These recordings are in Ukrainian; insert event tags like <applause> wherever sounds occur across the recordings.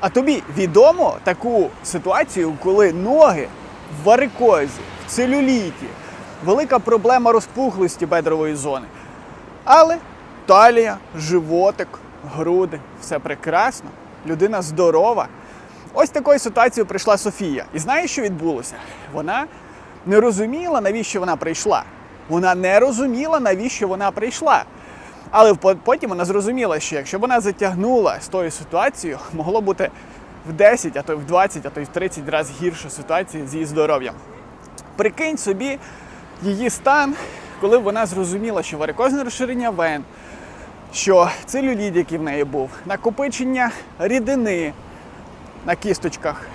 А тобі відомо таку ситуацію, коли ноги в варикозі, в целюліті, велика проблема розпухлості бедрової зони. Але талія, животик, груди, все прекрасно, людина здорова. Ось такою ситуацією прийшла Софія. І знаєш, що відбулося? Вона не розуміла, навіщо вона прийшла. Вона не розуміла, навіщо вона прийшла. Але потім вона зрозуміла, що якщо б вона затягнула з тою ситуацією, могло бути в 10, а то й в 20, а то й в 30 разів гірша ситуація з її здоров'ям. Прикинь собі її стан, коли вона зрозуміла, що варикозне розширення вен, що целюліт, який в неї був, накопичення рідини на кісточках.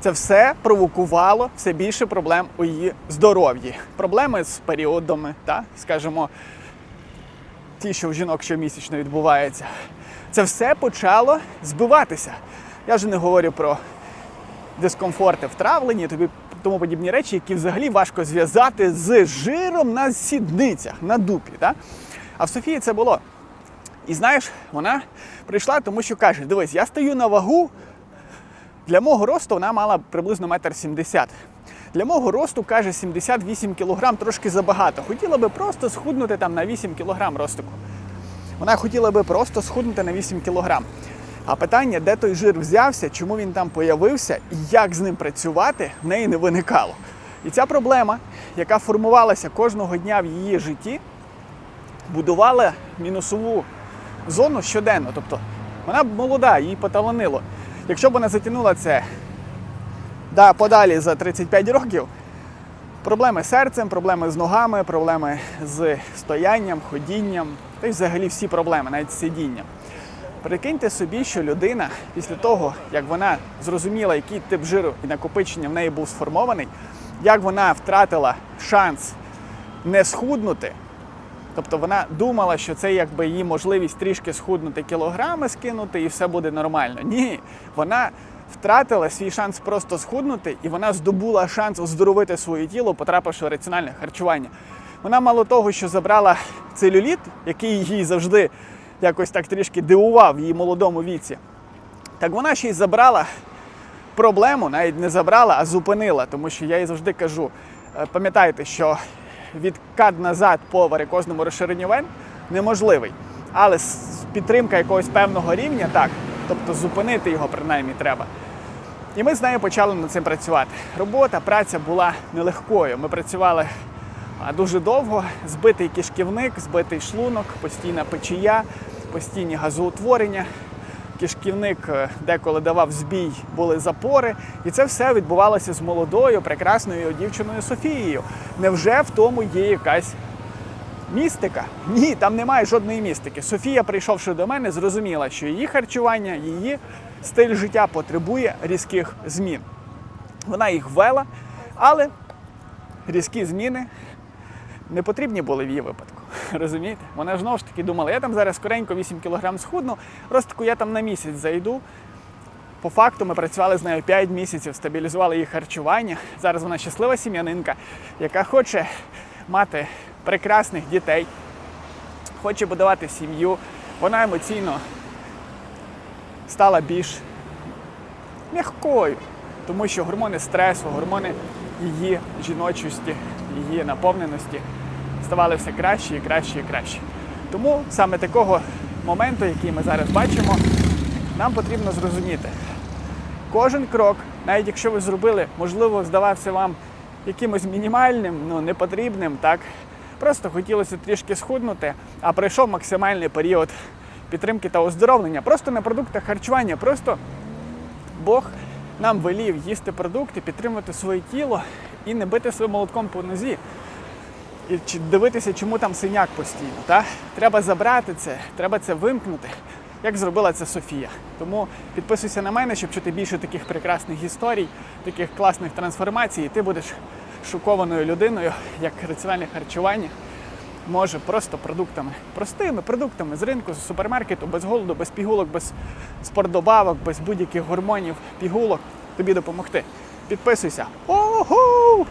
Це все провокувало все більше проблем у її здоров'ї. Проблеми з періодами, та, скажімо, ті, що в жінок щомісячно відбувається. Це все почало збиватися. Я вже не говорю про дискомфорти в травленні, тобі тому подібні речі, які взагалі важко зв'язати з жиром на сідницях, на дупі. Та? А в Софії це було. І знаєш, вона прийшла, тому що каже: дивись, я стою на вагу. Для мого росту вона мала приблизно метр сімдесят. Для мого росту каже 78 кг трошки забагато. Хотіла би просто схуднути там на 8 кг ростику. Вона хотіла би просто схуднути на 8 кг. А питання, де той жир взявся, чому він там появився і як з ним працювати, в неї не виникало. І ця проблема, яка формувалася кожного дня в її житті, будувала мінусову зону щоденно. Тобто вона молода, їй поталанило. Якщо б вона затягнула це да, подалі за 35 років, проблеми з серцем, проблеми з ногами, проблеми з стоянням, ходінням, та й взагалі всі проблеми, навіть з сидінням. Прикиньте собі, що людина після того, як вона зрозуміла, який тип жиру і накопичення в неї був сформований, як вона втратила шанс не схуднути, Тобто вона думала, що це якби її можливість трішки схуднути кілограми, скинути і все буде нормально. Ні, вона втратила свій шанс просто схуднути, і вона здобула шанс оздоровити своє тіло, потрапивши в раціональне харчування. Вона мало того, що забрала целюліт, який її завжди якось так трішки дивував в її молодому віці. Так вона ще й забрала проблему, навіть не забрала, а зупинила, тому що я їй завжди кажу: е, пам'ятайте, що відкат назад по варикозному розширенню вен неможливий. Але підтримка якогось певного рівня так, тобто зупинити його принаймні треба. І ми з нею почали над цим працювати. Робота, праця була нелегкою. Ми працювали дуже довго, збитий кишківник, збитий шлунок, постійна печія, постійні газоутворення. Кишківник е, деколи давав збій, були запори, і це все відбувалося з молодою, прекрасною дівчиною Софією. Невже в тому є якась містика? Ні, там немає жодної містики. Софія, прийшовши до мене, зрозуміла, що її харчування, її стиль життя потребує різких змін. Вона їх ввела, але різкі зміни не потрібні були в її випадку. <laughs> Розумієте? Вона ж знову ж таки думала, я там зараз скоренько 8 кг схудну, ростику я там на місяць зайду. По факту ми працювали з нею 5 місяців, стабілізували її харчування. Зараз вона щаслива сім'янинка, яка хоче мати прекрасних дітей, хоче будувати сім'ю. Вона емоційно стала більш м'якою, тому що гормони стресу, гормони її жіночості, її наповненості ставали все краще і краще і краще. Тому саме такого моменту, який ми зараз бачимо, нам потрібно зрозуміти. Кожен крок, навіть якщо ви зробили, можливо, здавався вам якимось мінімальним, ну непотрібним, так просто хотілося трішки схуднути, а пройшов максимальний період підтримки та оздоровлення. Просто на продуктах харчування, просто Бог нам велів їсти продукти, підтримувати своє тіло і не бити своїм молотком по нозі. І дивитися, чому там синяк постійно. Та? Треба забрати це, треба це вимкнути, як зробила це Софія. Тому підписуйся на мене, щоб чути більше таких прекрасних історій, таких класних трансформацій, і ти будеш шокованою людиною, як раціональне харчування може просто продуктами, простими продуктами з ринку, з супермаркету, без голоду, без пігулок, без спортдобавок, без будь-яких гормонів, пігулок тобі допомогти. Підписуйся. Ого!